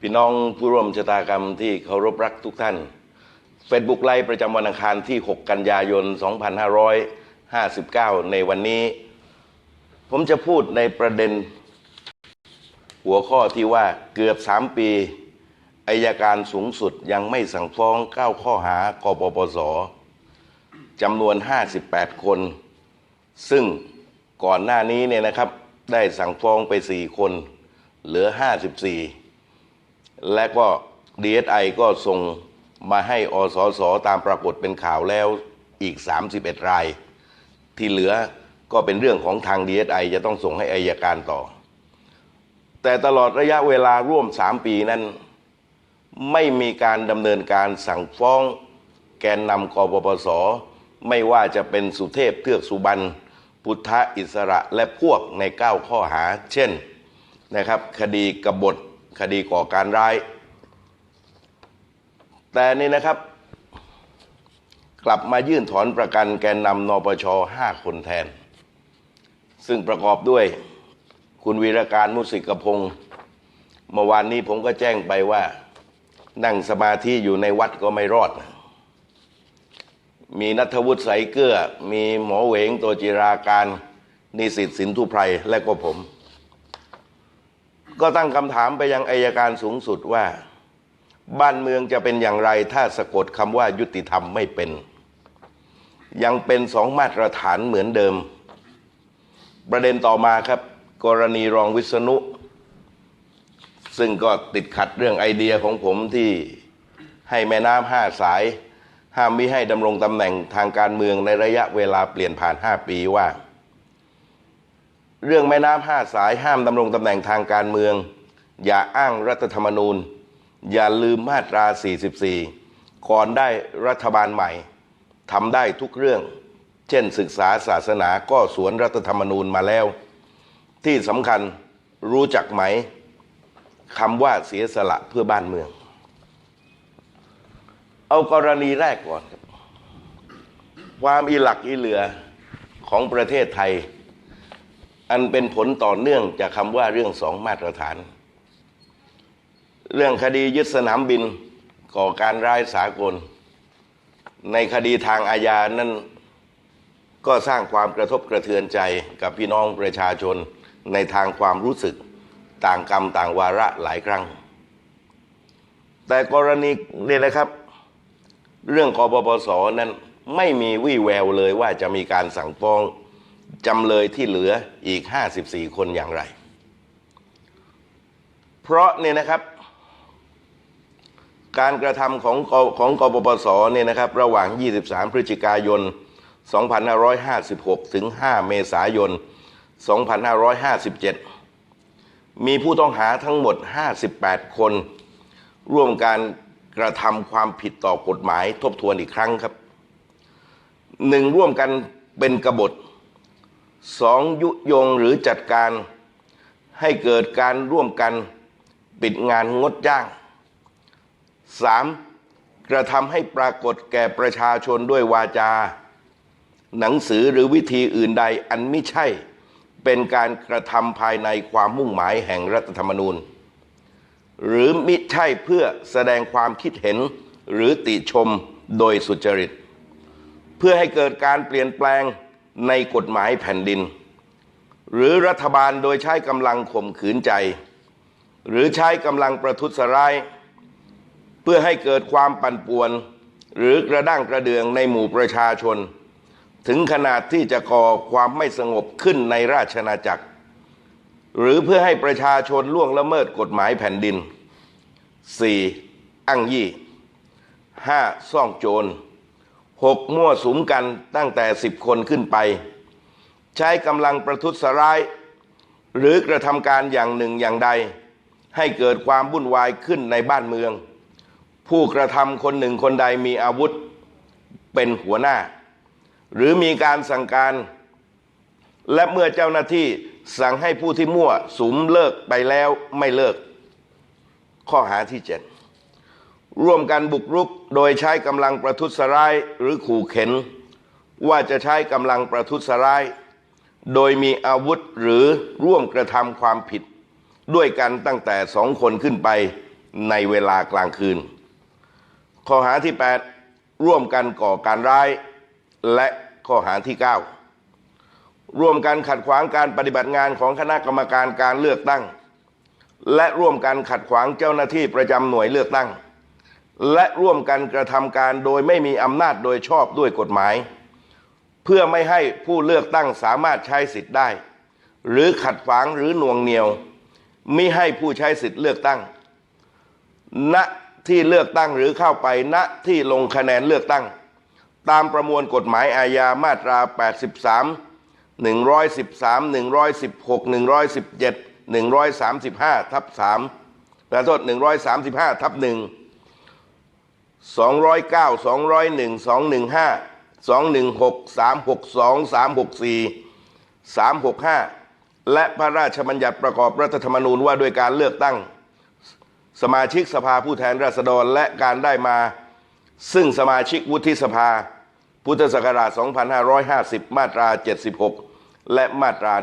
พี่น้องผู้ร่วมชะตากรรมที่เคารพรักทุกท่านเฟซบุ๊กไลฟ์ประจำวันอังคารที่ 6 กันยายน 2559 ในวันนี้ ผมจะพูดในประเด็น หัวข้อที่ว่าเกือบ 3 ปีอายการสูงสุดยังไม่สั่งฟ้อง 9 ข้อหากปปสจำนวน 58 คน ซึ่งก่อนหน้านี้เนี่ยนะครับได้สั่งฟ้องไป 4 คน เหลือ 54 และก็ DSI ก็ส่งมาให้อสสตามปรากฏเป็นข่าวแล้วอีก 31 ราย ที่เหลือก็เป็นเรื่องของทาง DSI จะต้องส่งให้อายการต่อ แต่ตลอดระยะเวลาร่วม 3 ปีนั้น ไม่มีการดำเนินการสั่งฟ้องแกนนำกปปส ไม่ว่าจะเป็นสุเทพเทือกสุบรรณพุทธอิสระและพวกใน 9 ข้อหา เช่นนะครับ คดีกบฏ คดีก่อการร้าย แต่นี่นะครับ กลับมายื่นถอนประกันแกนนำนปช5คนแทน ซึ่งประกอบด้วยคุณวีรการมุสิกพงศ์เมื่อวานนี้ผมก็แจ้งไปว่า นั่งสมาธิอยู่ในวัดก็ไม่รอด มีนัทวุฒิใสเกลือ มีหมอเหวงตัวจิราการ นิสิตสินทุไพรและก็ผม ก็ตั้งคำถามไปยังอายการสูงสุดว่า บ้านเมืองจะเป็นอย่างไรถ้าสะกดคำว่ายุติธรรมไม่เป็น ยังเป็นสองมาตรฐานเหมือนเดิม ประเด็นต่อมาครับ กรณีรองวิษณุ ซึ่งก็ติดขัดเรื่องไอเดียของผมที่ให้แม่น้ำห้าสาย ห้ามมิให้ดำรงตำแหน่งทางการเมืองในระยะเวลาเปลี่ยนผ่าน 5 ปีว่า เรื่องแม่น้ำห้าสายห้ามดำรงตำแหน่งทางการเมือง อย่าอ้างรัฐธรรมนูญ อย่าลืมมาตรา 44 ก่อนได้รัฐบาลใหม่ทำได้ทุกเรื่อง เช่นศึกษาศาสนาก็สวนรัฐธรรมนูญมาแล้ว ที่สำคัญรู้จักไหมคำว่าเสียสละเพื่อบ้านเมือง เอากรณีแรกก่อน ความอีหลักอีเหลือของประเทศไทย อันเป็นผลต่อเนื่องจากคำว่าเรื่องสองมาตรฐาน เรื่องคดียึดสนามบินก่อการร้ายสากล ในคดีทางอาญานั้นก็สร้างความกระทบกระเทือนใจกับพี่น้องประชาชนในทางความรู้สึกต่างกรรมต่างวาระหลายครั้ง แต่กรณีนี่นะครับ เรื่องกปปสนั้นไม่มีวี่แววเลยว่าจะมีการสั่งฟ้อง จำเลยที่เหลืออีก 54 คนอย่างไร เพราะเนี่ยนะครับ การกระทำของของกปปสเนี่ยนะครับ ระหว่าง 23 พฤศจิกายน 2556 ถึง 5 เมษายน 2557 มีผู้ต้องหาทั้งหมด 58 คน ร่วมการกระทำความผิดต่อกฎหมายทบทวนอีกครั้งครับหนึ่งร่วมกันเป็นกบฏ สองยุยงหรือจัดการให้เกิดการร่วมกันปิดงานงดจ้างสามกระทำให้ปรากฏแก่ประชาชนด้วยวาจา หนังสือหรือวิธีอื่นใดอันไม่ใช่ เป็นการกระทำภายในความมุ่งหมายแห่งรัฐธรรมนูญ หรือมิใช่เพื่อแสดงความคิดเห็นหรือติชมโดยสุจริต เพื่อให้เกิดการเปลี่ยนแปลง ในกฎหมายแผ่นดิน หรือรัฐบาลโดยใช้กำลังข่มขืนใจ หรือใช้กำลังประทุษร้าย เพื่อให้เกิดความปั่นป่วน หรือกระด้างกระเดืองในหมู่ประชาชน ถึงขนาดที่จะก่อความไม่สงบขึ้นในราชนาจักร หรือเพื่อให้ประชาชนล่วงละเมิดกฎหมายแผ่นดิน 4. อั้งยี่ 5. ซ่องโจร 6. มั่วสุมกันตั้งแต่ 10 คนขึ้นไป ใช้กำลังประทุษร้าย หรือกระทำการอย่างหนึ่งอย่างใด ให้เกิดความวุ่นวายขึ้นในบ้านเมือง ผู้กระทำคนหนึ่งคนใดมีอาวุธเป็นหัวหน้า หรือมีการสั่งการ และเมื่อเจ้าหน้าที่สั่งให้ผู้ที่มั่วสุมเลิกไปแล้วไม่เลิก ข้อหาที่เจ็ด ร่วมกันบุกรุกโดยใช้กำลังประทุษร้ายหรือขู่เข็น ว่าจะใช้กำลังประทุษร้าย โดยมีอาวุธหรือร่วมกระทำความผิด ด้วยกันตั้งแต่สองคนขึ้นไปในเวลากลางคืน ข้อหาที่ 8 ร่วมกันก่อการร้าย และข้อหาที่ 9 ร่วมกันขัดขวางการปฏิบัติงานของคณะกรรมการการเลือกตั้ง และร่วมกันขัดขวางเจ้าหน้าที่ประจำหน่วยเลือกตั้ง และร่วมกันกระทำการโดยไม่มีอำนาจโดยชอบด้วยกฎหมาย เพื่อไม่ให้ผู้เลือกตั้งสามารถใช้สิทธิ์ได้ หรือขัดขวางหรือหน่วงเหนียวมิให้ผู้ใช้สิทธิ์เลือกตั้ง ณที่เลือกตั้งหรือเข้าไปณที่ลงคะแนนเลือกตั้ง ตามประมวลกฎหมายอาญามาตรา 83 113 116 117 135 ทับ3ประโทษ 135 ทับ1 209 201 215 216 362 364 365 และพระราชบัญญัติประกอบรัฐธรรมนูญว่าด้วยการเลือกตั้ง สมาชิกสภาผู้แทนราษฎรและการได้มา ซึ่งสมาชิกวุฒิสภา พุทธศักราช 2550 มาตรา 76 และมาตรา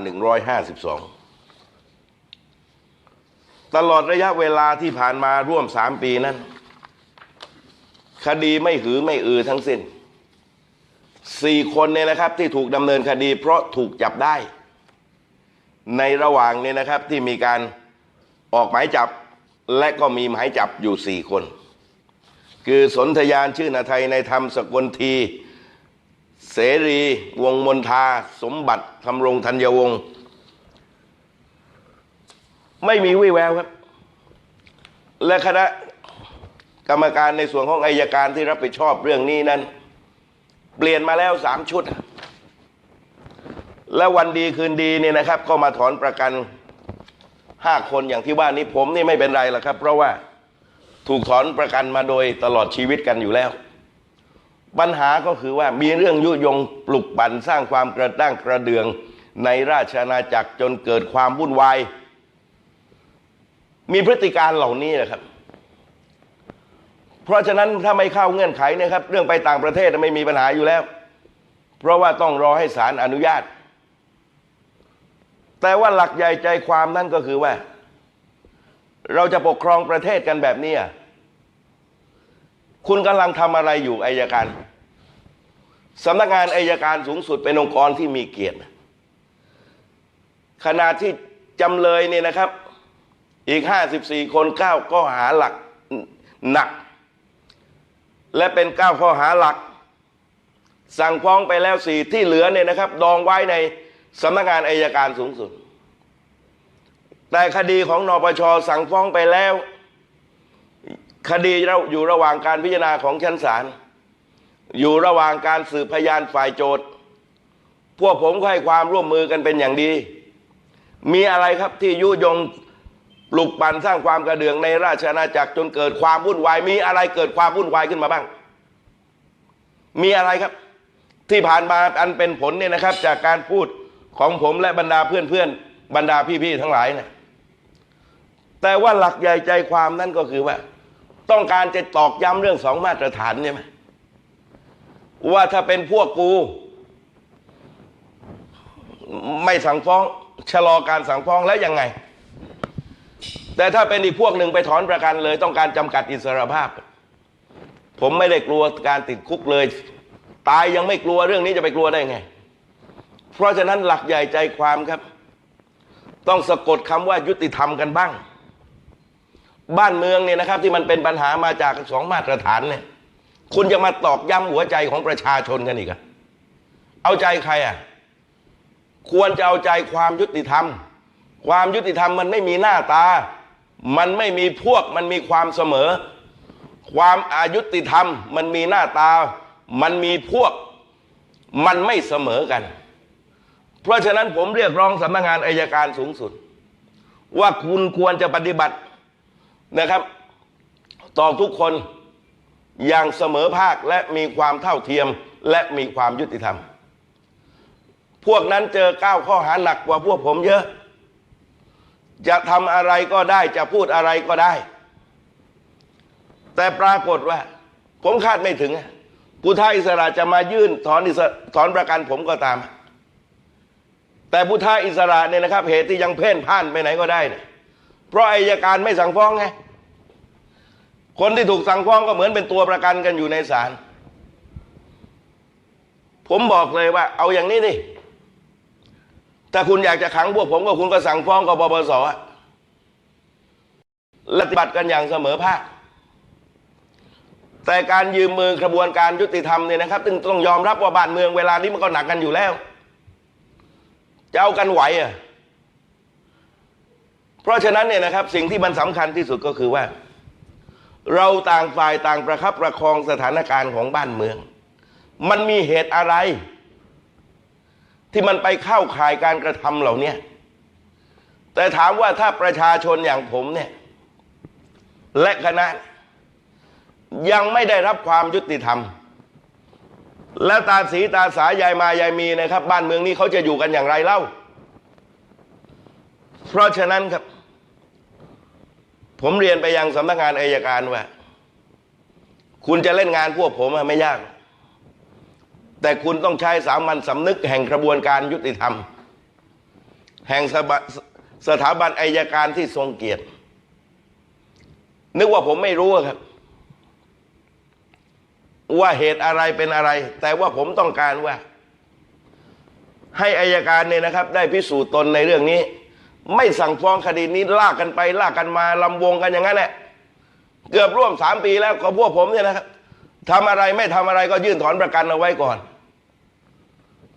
152 ตลอดระยะเวลาที่ผ่านมาร่วม 3 ปีนั้น คดีไม่หือไม่อือทั้งสิ้นสี่คนเนี่ยนะครับที่ถูกดำเนินคดี เพราะถูกจับได้ ในระหว่างเนี่ยนะครับที่มีการออกหมายจับและก็มีหมายจับอยู่สี่คน คือสนธยานชื่อนาไทยในธรรมสกลที เสรี วงมนทา สมบัติทำรงธัญวงศ์ไม่มีวิแววครับ และคณะ กรรมการในส่วนของอายการที่รับผิดชอบเรื่องนี้นั้น เปลี่ยนมาแล้วสามชุด แล้ววันดีคืนดีเนี่ยนะครับ ก็มาถอนประกันห้าคนอย่างที่ว่านี้ผมนี่ไม่เป็นไรหรอกครับ เพราะว่าถูกถอนประกันมาโดยตลอดชีวิตกันอยู่แล้ว ปัญหาก็คือว่ามีเรื่องยุยงปลุกปั่นสร้างความกระด้างกระเดืองในราชอาณาจักรจนเกิดความวุ่นวาย มีพฤติการเหล่านี้นะครับ เพราะฉะนั้นถ้าไม่เข้าเงื่อนไขเนะครับเรื่องไปต่างประเทศไม่มีปัญหาอยู่แล้ว เพราะว่าต้องรอให้ศาลอนุญาต แต่ว่าหลักใหญ่ใจความนั่นก็คือว่า เราจะปกครองประเทศกันแบบนี้คุณกำลังทำอะไรอยู่อายการสำนักงานอายการสูงสุดเป็นองค์กรที่มีเกียรติขณะที่จำเลยเนี่ยนะครับ อีก 54 คน9ข้อหาหลักหนัก และเป็น 9 ข้อหาหลัก สั่งฟ้องไปแล้วสี่ที่เหลือเนี่ยนะครับ ดองไว้ในสำนักงานอายการสูงสุด แต่คดีของนปชสั่งฟ้องไปแล้ว คดีเราอยู่ระหว่างการพิจารณาของชั้นศาลอยู่ระหว่างการสืบพยานฝ่ายโจทย์พวกผมก็ให้ความร่วมมือกันเป็นอย่างดี มีอะไรครับที่ยุยง ปลุกปั่นสร้างความกระเดืองในราชอาณาจักรจนเกิดความวุ่นวาย มีอะไรเกิดความวุ่นวายขึ้นมาบ้าง มีอะไรครับ ที่ผ่านมาอันเป็นผลเนี่ยนะครับ จากการพูดของผมและบรรดาเพื่อนๆบรรดาพี่ๆทั้งหลายเนี่ยแต่ว่าหลักใหญ่ใจความนั่นก็คือว่า ต้องการจะตอกย้ำเรื่องสองมาตรฐานใช่ไหมว่าถ้าเป็นพวกกู ไม่สั่งฟ้องชะลอการสั่งฟ้องแล้วยังไง แต่ถ้าเป็นอีกพวกหนึ่งไปถอนประกันเลย ต้องการจำกัดอิสรภาพ ผมไม่ได้กลัวการติดคุกเลย ตายยังไม่กลัวเรื่องนี้จะไปกลัวได้ไง เพราะฉะนั้นหลักใหญ่ใจความครับ ต้องสะกดคำว่ายุติธรรมกันบ้าง บ้านเมืองเนี่ยนะครับ ที่มันเป็นปัญหามาจากสองมาตรฐานเนี่ยคุณจะมาตอกย้ำหัวใจของประชาชนกันอีกอะเอาใจใครอะควรจะเอาใจความยุติธรรม ความยุติธรรมมันไม่มีหน้าตา มันไม่มีพวกมันมีความเสมอ ความอายุติธรรม มันมีหน้าตา มันมีพวก มันไม่เสมอกัน เพราะฉะนั้นผมเรียกร้องสำนักงานอายการสูงสุด ว่าคุณควรจะปฏิบัตินะครับ ต่อทุกคนอย่างเสมอภาคและมีความเท่าเทียมและมีความยุติธรรม พวกนั้นเจอเก้าข้อหาหนักกว่าพวกผมเยอะ จะทำอะไรก็ได้ จะพูดอะไรก็ได้ แต่ปรากฏว่า ผมคาดไม่ถึงผู้ท้าอิสระจะมายื่นถอนอิสระถอนประกันผมก็ตาม แต่ผู้ท้าอิสระเนี่ยนะครับ เหตุที่ยังเพ่นพ่านไปไหนก็ได้เนี่ยเพราะอายการไม่สั่งฟ้องไงคนที่ถูกสั่งฟ้องก็เหมือนเป็นตัวประกันกันอยู่ในศาลผมบอกเลยว่า เอาอย่างนี้ดิ ถ้าคุณอยากจะขังพวกผมก็คุณก็สั่งฟ้องกับปปสปฏิบัติกันอย่างเสมอภาค แต่การยืมมือกระบวนการยุติธรรมเนี่ยนะครับต้องต้องยอมรับว่าบ้านเมืองเวลานี้มันก็หนักกันอยู่แล้ว จะเอากันไหวอะ เพราะฉะนั้นเนี่ยนะครับ สิ่งที่มันสำคัญที่สุดก็คือว่า เราต่างฝ่ายต่างประคับประคองสถานการณ์ของบ้านเมือง มันมีเหตุอะไร ที่มันไปเข้าข่ายการกระทำเหล่านี้แต่ถามว่าถ้าประชาชนอย่างผมเนี่ย และคณะ ยังไม่ได้รับความยุติธรรม และตาสีตาสายายมายายมีนะครับ บ้านเมืองนี้เขาจะอยู่กันอย่างไรเล่า เพราะฉะนั้นครับ ผมเรียนไปยังสำนักงานอายการว่า คุณจะเล่นงานพวกผมไม่ยาก แต่คุณต้องใช้สามัญสำนึกแห่งกระบวนการยุติธรรม แห่งสสถาบันอายการที่ทรงเกียรติ นึกว่าผมไม่รู้ครับ ว่าเหตุอะไรเป็นอะไร แต่ว่าผมต้องการว่า ให้อายการเนี่ยนะครับ ได้พิสูจน์ตนในเรื่องนี้ ไม่สั่งฟ้องคดีนี้ลากกันไป ลากกันมาลำวงกันอย่างนั้นแหละเกือบร่วมสามปีแล้วก็พวกผมเนี่ยนะครับทำอะไรไม่ทำอะไรก็ยื่นถอนประกันเอาไว้ก่อน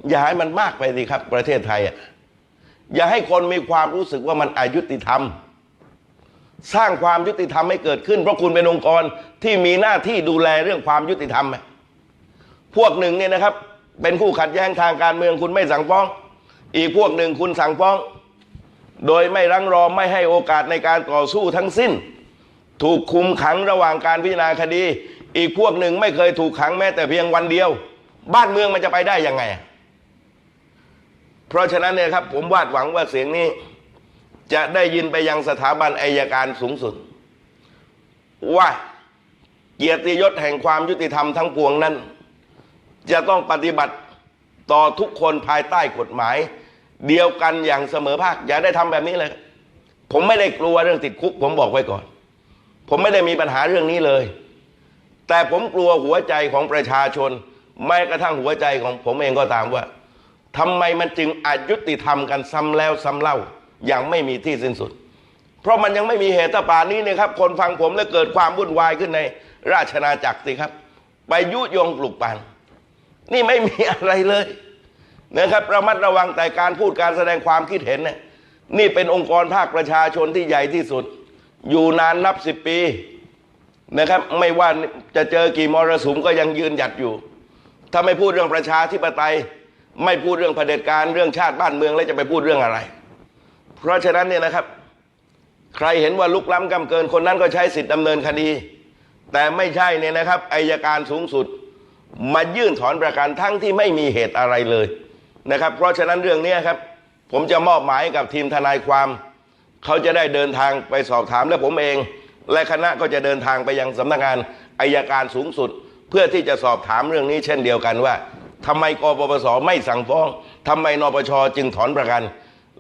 อย่าให้มันมากไปสิครับ ประเทศไทยอย่าให้คนมีความรู้สึกว่ามันอายุติธรรม สร้างความยุติธรรมให้เกิดขึ้น เพราะคุณเป็นองค์กรที่มีหน้าที่ดูแลเรื่องความยุติธรรมอะพวกหนึ่งเนี่ยนะครับ เป็นคู่ขัดแย้งทางการเมืองคุณไม่สั่งฟ้อง อีกพวกหนึ่งคุณสั่งฟ้อง โดยไม่รังรอไม่ให้โอกาสในการต่อสู้ทั้งสิ้น ถูกคุมขังระหว่างการพิจารณาคดี อีกพวกหนึ่งไม่เคยถูกขังแม้แต่เพียงวันเดียว บ้านเมืองมันจะไปได้ยังไง ราะฉะนั้นเนี่ยครับผมวาดหวังว่าเสียงนี้จะได้ยินไปยังสถาบันอายการสูงสุด ว่าเกียรติยศแห่งความยุติธรรมทั้งปวงนั้น จะต้องปฏิบัติต่อทุกคนภายใต้กฎหมาย เดียวกันอย่างเสมอภาค อย่าได้ทำแบบนี้เลย ผมไม่ได้กลัวเรื่องติดคุก ผมบอกไว้ก่อน ผมไม่ได้มีปัญหาเรื่องนี้เลย แต่ผมกลัวหัวใจของประชาชนแม้กระทั่งหัวใจของผมเองก็ตามว่า ทำไมมันจึงอายุติธรรมกันซ้ำแล้วซ้ำเล่าอย่างไม่มีที่สิ้นสุด เพราะมันยังไม่มีเหตุป่านี้เนี่ยครับ คนฟังผมแล้วเกิดความวุ่นวายขึ้นในราชนาจักรสิครับ ไปยุยงปลุกปั่นนี่ไม่มีอะไรเลยนะครับระมัดระวังแต่การพูดการแสดงความคิดเห็นเนี่ยนี่เป็นองค์กรภาคประชาชนที่ใหญ่ที่สุด อยู่นานนับสิบปีนะครับ ไม่ว่าจะเจอกี่มรสุมก็ยังยืนหยัดอยู่ ถ้าไม่พูดเรื่องประชาธิปไตย ไม่พูดเรื่องเผด็จการเรื่องชาติบ้านเมืองแล้วจะไปพูดเรื่องอะไร เพราะฉะนั้นเนี่ยนะครับ ใครเห็นว่าลุกล้ำกำเกินคนนั้นก็ใช้สิทธิ์ดำเนินคดี แต่ไม่ใช่เนี่ยนะครับอายการสูงสุด มายื่นถอนประกันทั้งที่ไม่มีเหตุอะไรเลยนะครับ เพราะฉะนั้นเรื่องนี้ครับ ผมจะมอบหมายกับทีมทนายความเขาจะได้เดินทางไปสอบถามและผมเอง และคณะก็จะเดินทางไปยังสำนักงานอายการสูงสุด เพื่อที่จะสอบถามเรื่องนี้เช่นเดียวกันว่า ทำไมกปปสไม่สั่งฟ้องทำไมนปชจึงถอนประกัน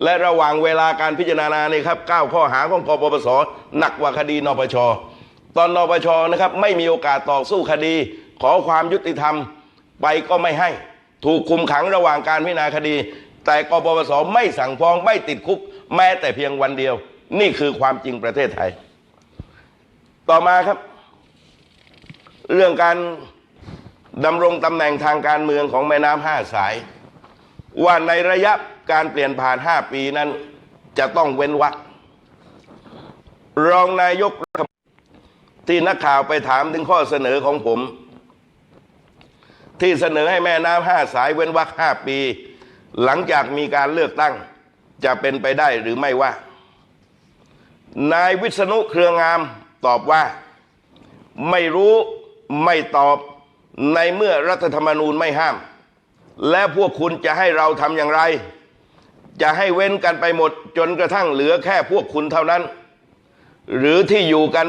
และระหว่างเวลาการพิจารณานี่ครับ9ข้อหาของกปปสหนักกว่าคดีนปชตอนนปชนะครับไม่มีโอกาสต่อสู้คดี ขอความยุติธรรมไปก็ไม่ให้ ถูกคุมขังระหว่างการพิจารณาคดี แต่กปปสไม่สั่งฟ้องไม่ติดคุก แม้แต่เพียงวันเดียว นี่คือความจริงประเทศไทย ต่อมาครับ เรื่องการ ดำรงตำแหน่งทางการเมืองของแม่น้ำห้าสาย ว่าในระยะการเปลี่ยนผ่านห้าปีนั้น จะต้องเว้นวรรครองนายกที่นักข่าวไปถามถึงข้อเสนอของผม ที่เสนอให้แม่น้ำห้าสายเว้นวรรคห้าปี หลังจากมีการเลือกตั้งจะเป็นไปได้หรือไม่ว่า นายวิษณุเครืองามตอบว่า ไม่รู้ไม่ตอบ ในเมื่อรัฐธรรมนูญไม่ห้าม และพวกคุณจะให้เราทำอย่างไร จะให้เว้นกันไปหมดจนกระทั่งเหลือแค่พวกคุณเท่านั้น หรือที่อยู่กัน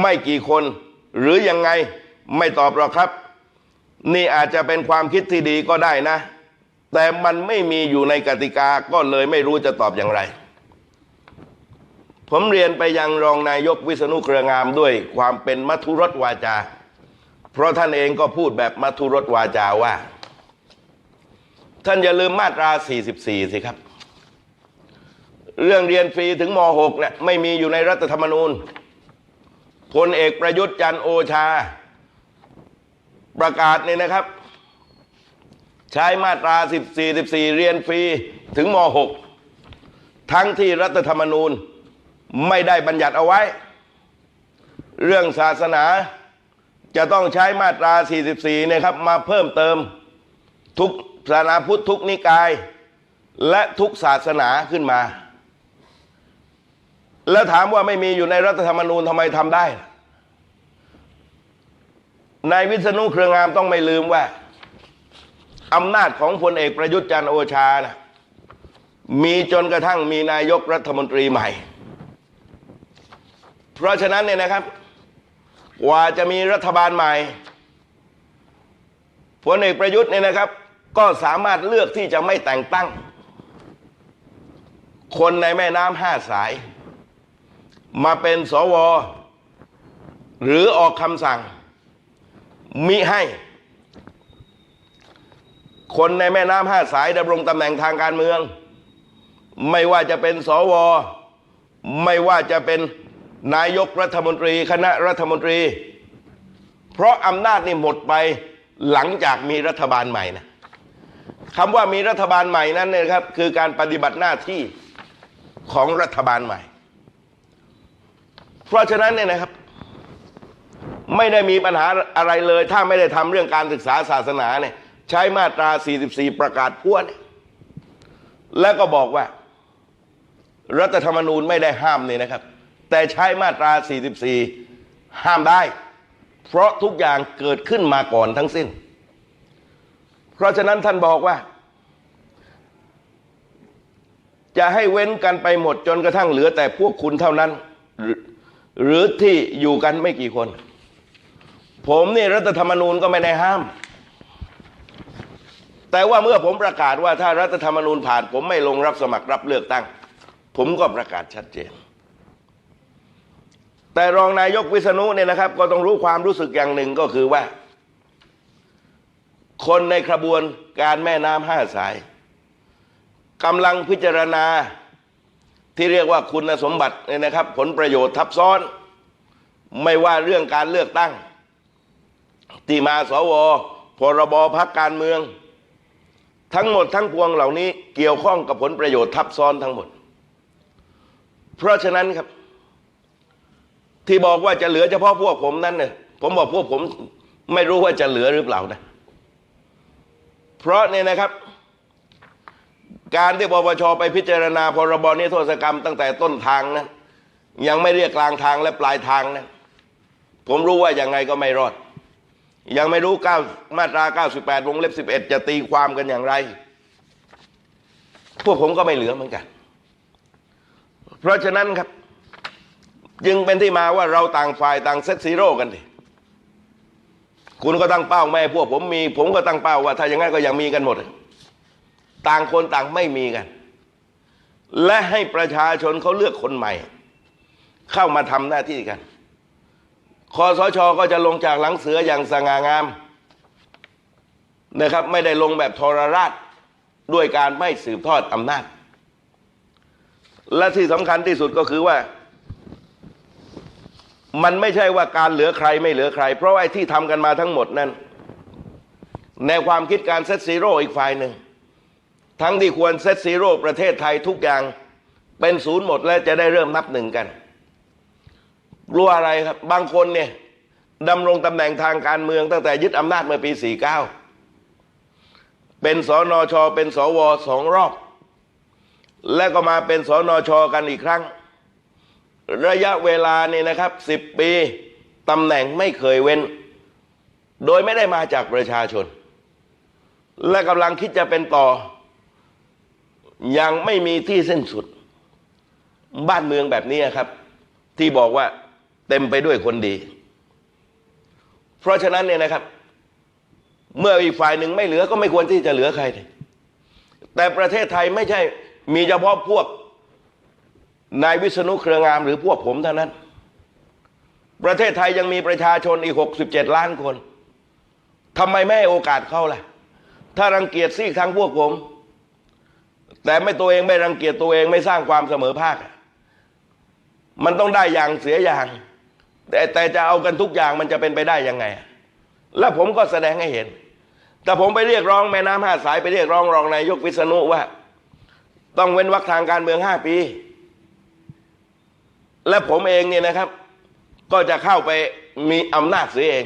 ไม่กี่คน หรือยังไงไม่ตอบหรอกครับ นี่อาจจะเป็นความคิดที่ดีก็ได้นะ แต่มันไม่มีอยู่ในกติกาก็เลยไม่รู้จะตอบอย่างไร ผมเรียนไปยังรองนายกวิษณุเครืองามด้วยความเป็นมัทุรสวาจา เพราะท่านเองก็พูดแบบมัทุรสวาจาว่า ท่านอย่าลืมมาตรา 44 สิครับ เรื่องเรียนฟรีถึงม .6 เนี่ยไม่มีอยู่ในรัฐธรรมนูญพลเอกประยุทธ์จันโอชา ประกาศเนี่ยนะครับ ใช้มาตรา 14 14 เรียนฟรีถึงม .6 ทั้งที่รัฐธรรมนูญไม่ได้บัญญัติเอาไว้ เรื่องศาสนา จะต้องใช้มาตรา 44 นะครับ มาเพิ่มเติมทุกศาสนาพุทธทุกนิกาย และทุกศาสนาขึ้นมา แล้วถามว่าไม่มีอยู่ในรัฐธรรมนูญทำไมทำได้นายวิษณุเครืองามต้องไม่ลืมว่าอำนาจของพลเอกประยุทธ์จันโอชานะมีจนกระทั่งมีนายกรัฐมนตรีใหม่ เพราะฉะนั้นเนี่ยนะครับ กว่าจะมีรัฐบาลใหม่พลเอกประยุทธ์เนี่ยนะครับ ก็สามารถเลือกที่จะไม่แต่งตั้ง คนในแม่น้ำห้าสาย มาเป็นสว หรือออกคำสั่ง มิให้ คนในแม่น้ำห้าสายดำรงตำแหน่งทางการเมือง ไม่ว่าจะเป็นสว ไม่ว่าจะเป็น นายกรัฐมนตรีคณะรัฐมนตรี เพราะอำนาจนี่หมดไปหลังจากมีรัฐบาลใหม่นะคำว่ามีรัฐบาลใหม่นั้นเนี่ยครับ คือการปฏิบัติหน้าที่ของรัฐบาลใหม่ เพราะฉะนั้นเนี่ยนะครับ ไม่ได้มีปัญหาอะไรเลย ถ้าไม่ได้ทำเรื่องการศึกษาศาสนาเนี่ยใช้มาตรา 44 ประกาศพวดแล้วก็บอกว่า รัฐธรรมนูญไม่ได้ห้ามนี่นะครับ แต่ใช้มาตรา 44 ห้ามได้ เพราะทุกอย่างเกิดขึ้นมาก่อนทั้งสิ้น เพราะฉะนั้นท่านบอกว่า จะให้เว้นกันไปหมดจนกระทั่งเหลือแต่พวกคุณเท่านั้นหรือหรือที่อยู่กันไม่กี่คน ผมนี่รัฐธรรมนูญก็ไม่ได้ห้าม แต่ว่าเมื่อผมประกาศว่าถ้ารัฐธรรมนูญผ่าน ผมไม่ลงรับสมัครรับเลือกตั้ง ผมก็ประกาศชัดเจน แต่รองนายกวิษณุเนี่ยนะครับ ก็ต้องรู้ความรู้สึกอย่างหนึ่งก็คือว่า คนในขบวนการแม่น้ำห้าสายกำลังพิจารณาที่เรียกว่าคุณสมบัติเนี่ยนะครับ ผลประโยชน์ทับซ้อน ไม่ว่าเรื่องการเลือกตั้งที่มาสวพรบพักการเมือง ทั้งหมดทั้งปวงเหล่านี้เกี่ยวข้องกับผลประโยชน์ทับซ้อนทั้งหมด เพราะฉะนั้นครับ ที่บอกว่าจะเหลือเฉพาะพวกผมนั้นเนี่ยผมบอกพวกผมไม่รู้ว่าจะเหลือหรือเปล่านะ เพราะเนี่ยนะครับ การที่ปปชไปพิจารณาพรบนิรโทษกรรมตั้งแต่ต้นทางนั้นยังไม่เรียกกลางทางและปลายทางนั้นผมรู้ว่ายังไงก็ไม่รอด ยังไม่รู้9มาตรา 98วงเล็บ 11 จะตีความกันอย่างไร พวกผมก็ไม่เหลือเหมือนกัน เพราะฉะนั้นครับ จึงเป็นที่มาว่าเราต่างฝ่ายต่างเซตซีโร่กันดิคุณก็ตั้งเป้าแม่พวกผมมี ผมก็ตั้งเป้าว่า ถ้าอย่างนั้นก็ยังมีกันหมด ต่างคนต่างไม่มีกัน และให้ประชาชนเขาเลือกคนใหม่ เข้ามาทำหน้าที่กันคอสชก็จะลงจากหลังเสืออย่างสง่างามนะครับ ไม่ได้ลงแบบทรราชด้วยการไม่สืบทอดอำนาจ และที่สำคัญที่สุดก็คือว่า มันไม่ใช่ว่าการเหลือใครไม่เหลือใคร เพราะไอ้ที่ทำกันมาทั้งหมดนั้นแนความคิดการเซตซีโร่อีกฝ่ายหนึ่ง ทั้งที่ควรเซตซีโร่ประเทศไทยทุกอย่างเป็นศูนย์หมดและจะได้เริ่มนับหนึ่งกันกลัวอะไรครับ บางคนเนี่ยดำรงตำแหน่งทางการเมืองตั้งแต่ยึดอำนาจเมื่อปี 49 เป็นสอนอชอเป็นสวสองรอบ และก็มาเป็นสอนอชอกันอีกครั้ง ระยะเวลาเนี่ยนะครับสิบปีตำแหน่งไม่เคยเว้น โดยไม่ได้มาจากประชาชน และกำลังคิดจะเป็นต่อ ยังไม่มีที่สิ้นสุด บ้านเมืองแบบนี้ครับ ที่บอกว่าเต็มไปด้วยคนดี เพราะฉะนั้นเนี่ยนะครับ เมื่ออีกฝ่ายหนึ่งไม่เหลือก็ไม่ควรที่จะเหลือใคร แต่ประเทศไทยไม่ใช่มีเฉพาะพวก นายวิษณุเครืองามหรือพวกผมเท่านั้น ประเทศไทยยังมีประชาชนอีก 67 ล้านคนทำไมไม่ให้โอกาสเขาล่ะ ถ้ารังเกียจซีกทางพวกผม แต่ไม่ตัวเองไม่รังเกียจตัวเองไม่สร้างความเสมอภาค มันต้องได้อย่างเสียอย่าง แต่แต่จะเอากันทุกอย่างมันจะเป็นไปได้ยังไง แล้วผมก็แสดงให้เห็น แต่ผมไปเรียกร้องแม่น้ำห้าสายไปเรียกร้องรองนายกวิษณุว่า ต้องเว้นวรรคทางการเมืองห้าปี และผมเองเนี่ยนะครับ ก็จะเข้าไปมีอำนาจเสียเอง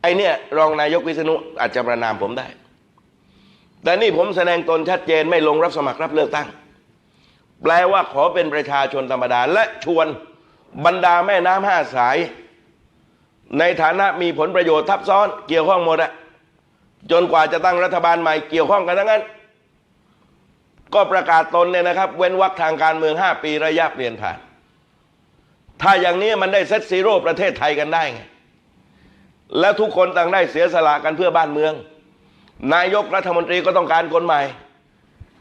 ไอเนี่ยรองนายกวิษณุอาจจะประนามผมได้ แต่นี่ผมแสดงตนชัดเจนไม่ลงรับสมัครรับเลือกตั้ง แปลว่าขอเป็นประชาชนธรรมดา และชวนบรรดาแม่น้ำห้าสาย ในฐานะมีผลประโยชน์ทับซ้อนเกี่ยวข้องหมดอะจนกว่าจะตั้งรัฐบาลใหม่เกี่ยวข้องกันทั้งนั้น ก็ประกาศตนเนี่ยนะครับ เว้นวรรคทางการเมืองห้าปีระยะเปลี่ยนผ่าน ถ้าอย่างนี้มันได้เซตซีโร่ประเทศไทยกันได้ไงแล้วทุกคนต่างได้เสียสละกันเพื่อบ้านเมือง นายกรัฐมนตรีก็ต้องการคนใหม่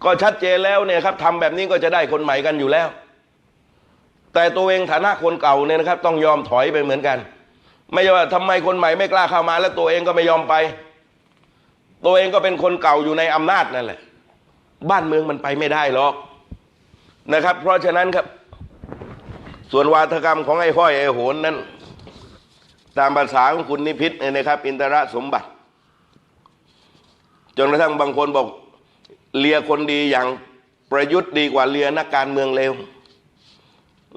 ก็ชัดเจนแล้วเนี่ยครับทำแบบนี้ก็จะได้คนใหม่กันอยู่แล้ว แต่ตัวเองฐานะคนเก่าเนี่ยนะครับ ต้องยอมถอยไปเหมือนกัน ไม่ใช่ว่าทำไมคนใหม่ไม่กล้าเข้ามา แล้วตัวเองก็ไม่ยอมไป ตัวเองก็เป็นคนเก่าอยู่ในอำนาจนั่นแหละ บ้านเมืองมันไปไม่ได้หรอกนะครับ เพราะฉะนั้นครับ ส่วนวาทกรรมของไอ้ห้อยไอ้โหนนั้น ตามภาษาของคุณนิพิษเนี่ยนะครับ อินทรสมบัติ จนกระทั่งบางคนบอกเลียคนดีอย่างประยุทธ์ดีกว่าเลียนักการเมืองเลว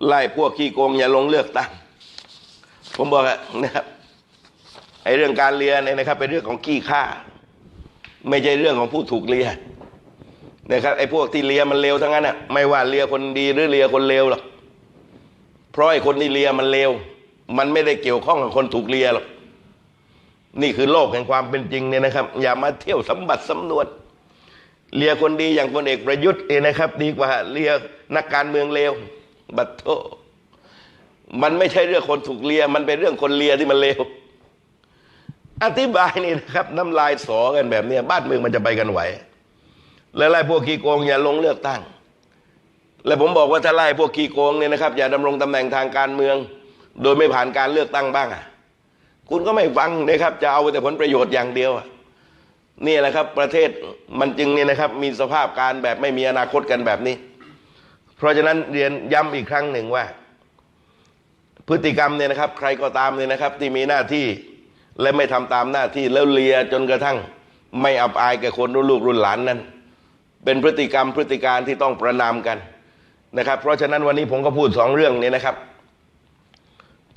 ไล่พวกขี้โกงอย่าลงเลือกตั้งผมบอกนะครับไอ้เรื่องการเลียเนี่ยนะครับ เป็นเรื่องของขี้ข้าไม่ใช่เรื่องของผู้ถูกเลียนะครับไอ้พวกที่เลียมันเลวทั้งนั้นน่ะไม่ว่าเลียคนดีหรือเลียคนเลวหรอก เพราะไอ้คนที่เลียมันเลวมันไม่ได้เกี่ยวข้องกับคนถูกเลียหรอกนี่คือโลกแห่งความเป็นจริงเนี่ยนะครับ อย่ามาเที่ยวสมบัติสำนวนเลียคนดีอย่างพลเอกประยุทธ์เองนะครับ ดีกว่าเลียนักการเมืองเลวบัตโตมันไม่ใช่เรื่องคนถูกเลีย มันเป็นเรื่องคนเลียที่มันเลวอธิบายนี่นะครับ น้ำลายสอกันแบบนี้บ้านเมืองมันจะไปกันไหวแล้วไล่พวกขี้โกงอย่าลงเลือกตั้ง และผมบอกว่าถ้าไล่พวกขี้โกงเนี่ยนะครับ อย่าดำรงตำแหน่งทางการเมือง โดยไม่ผ่านการเลือกตั้งบ้างอะคุณก็ไม่ฟังนะครับ จะเอาแต่ผลประโยชน์อย่างเดียวอะนี่แหละครับประเทศมันจึงเนี่ยนะครับ มีสภาพการแบบไม่มีอนาคตกันแบบนี้ เพราะฉะนั้นเรียนย้ำอีกครั้งหนึ่งว่า พฤติกรรมเนี่ยนะครับ ใครก็ตามเนี่ยนะครับ ที่มีหน้าที่และไม่ทำตามหน้าที่แล้วเลียจนกระทั่ง ไม่อับอายแก่คนรุ่นลูกรุ่นหลานนั้น เป็นพฤติกรรมพฤติการที่ต้องประนามกัน นะครับ เพราะฉะนั้นวันนี้ผมก็พูดสองเรื่องนี้นะครับ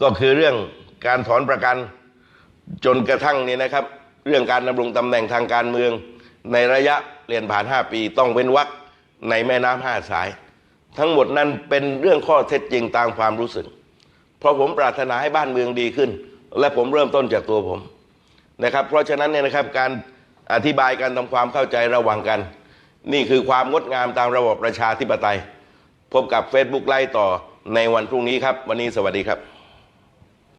ก็คือเรื่องการถอนประกันจนกระทั่งนี่นะครับ เรื่องการดำรงตำแหน่งทางการเมือง ในระยะเปลี่ยนผ่าน 5 ปี ต้องเว้นวรรคในแม่น้ำห้าสาย ทั้งหมดนั้นเป็นเรื่องข้อเท็จจริงตามความรู้สึก เพราะผมปรารถนาให้บ้านเมืองดีขึ้น และผมเริ่มต้นจากตัวผมนะครับ เพราะฉะนั้นเนี่ยนะครับการอธิบายการทำความเข้าใจระหว่างกัน นี่คือความงดงามตามระบบประชาธิปไตย พบกับ Facebook ไลฟ์ต่อในวันพรุ่งนี้ครับ วันนี้สวัสดีครับ